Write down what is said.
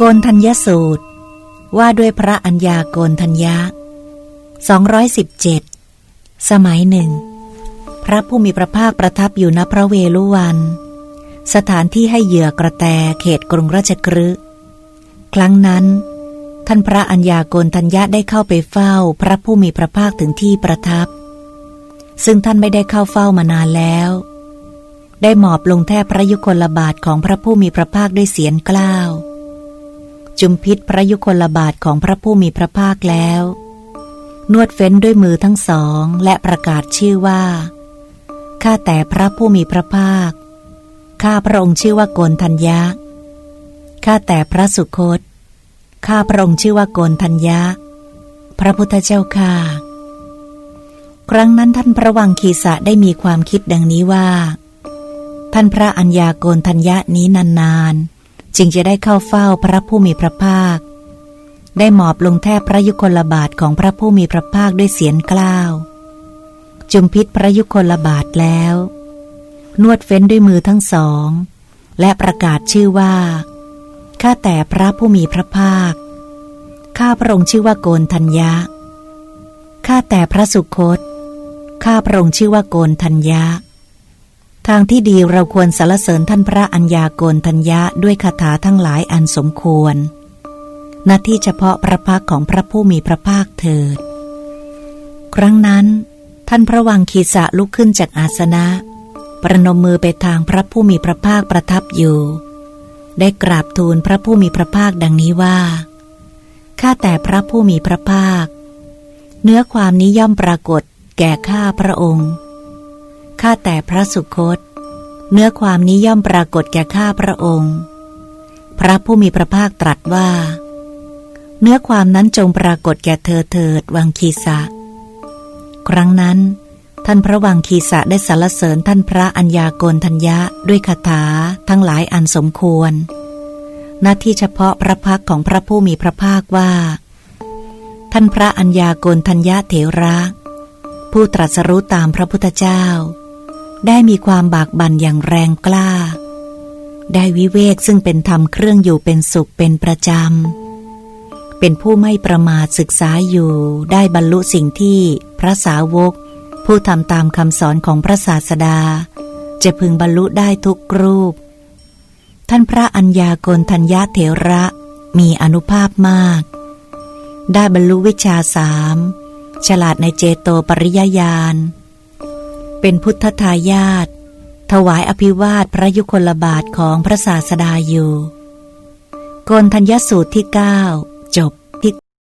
โกนทัญญสูตร ว่าด้วยพระอัญญาโกนทัญญะ217 สมัยหนึ่ง พระผู้มีพระภาคประทับอยู่ณพระเวลุวัน สถานที่ให้เหยื่อกระแตเขตกรุงราชกฤห์ครั้งนั้น ท่านพระอัญญาโกนทัญญะได้เข้าไปเฝ้าพระผู้มีพระภาคถึงที่ประทับ ซึ่งท่านไม่ได้เข้าเฝ้ามานานแล้ว ได้หมอบลงแทบพระยุคลบาทของพระผู้มีพระภาคด้วยเสียงกล้าว จุมพิษพระยุคลบาทของพระผู้มีพระภาคแล้ว นวดเฟ้นด้วยมือทั้งสองและประกาศชื่อว่า ข้าแต่พระผู้มีพระภาค ข้าพระองค์ชื่อว่าโกนทัญญะ ข้าแต่พระสุคต ข้าพระองค์ชื่อว่าโกนทัญญะ พระพุทธเจ้าข้าครั้งนั้นท่านพระวังคีสะได้มีความคิดดังนี้ว่า ท่านพระอัญญาโกนทัญญะนี้นานๆ จึงจะได้เข้าเฝ้าพระผู้มีพระภาค ได้หมอบลงแทบพระยุคลบาทของพระผู้มีพระภาคด้วยเสียงกล้าว จุมพิษพระยุคลบาทแล้ว นวดเฟ้นด้วยมือทั้งสอง และประกาศชื่อว่า ข้าแต่พระผู้มีพระภาค ข้าพระองค์ชื่อว่าโกนทัญญะ ข้าแต่พระสุคต ข้าพระองค์ชื่อว่าโกนทัญญะ ทางที่ดีเราควรสรรเสริญท่านพระอัญญาโกนทัญญะด้วยคาถาทั้งหลายอันสมควรหน้าที่เฉพาะพระพักของพระผู้มีพระภาคเถิด ครั้งนั้น ท่านพระวังคีสะลุกขึ้นจากอาสนะ ประนมมือไปทางพระผู้มีพระภาคประทับอยู่ ได้กราบทูลพระผู้มีพระภาคดังนี้ว่า ข้าแต่พระผู้มีพระภาค เนื้อความนี้ย่อมปรากฏแก่ข้าพระองค์ ข้าแต่พระสุคต เนื้อความนี้ย่อมปรากฏแก่ข้าพระองค์ พระผู้มีพระภาคตรัสว่า เนื้อความนั้นจงปรากฏแก่เธอเถิดวังคีสะ ครั้งนั้น ท่านพระวังคีสะได้สรรเสริญท่านพระอัญญาโกนทัญญะด้วยคาถาทั้งหลายอันสมควร หน้าที่เฉพาะพระพักของพระผู้มีพระภาคว่า ท่านพระอัญญาโกนทัญญะเถระผู้ตรัสรู้ตามพระพุทธเจ้า ได้มีความบากบั่นอย่างแรงกล้า ได้วิเวกซึ่งเป็นธรรมเครื่องอยู่เป็นสุขเป็นประจำ เป็นผู้ไม่ประมาทศึกษาอยู่ได้บรรลุสิ่งที่พระสาวก ผู้ทำตามคำสอนของพระศาสดา จะพึงบรรลุได้ทุกรูป ท่านพระอัญญาโกนทัญญาเถระมีอนุภาพมาก ได้บรรลุวิชาสามฉลาดในเจโตปริยญาณ เป็นพุทธทายาทถวายอภิวาทพระยุคลบาทของพระศาสดาอยู่ กนทัญญสูตรที่เก้าจบ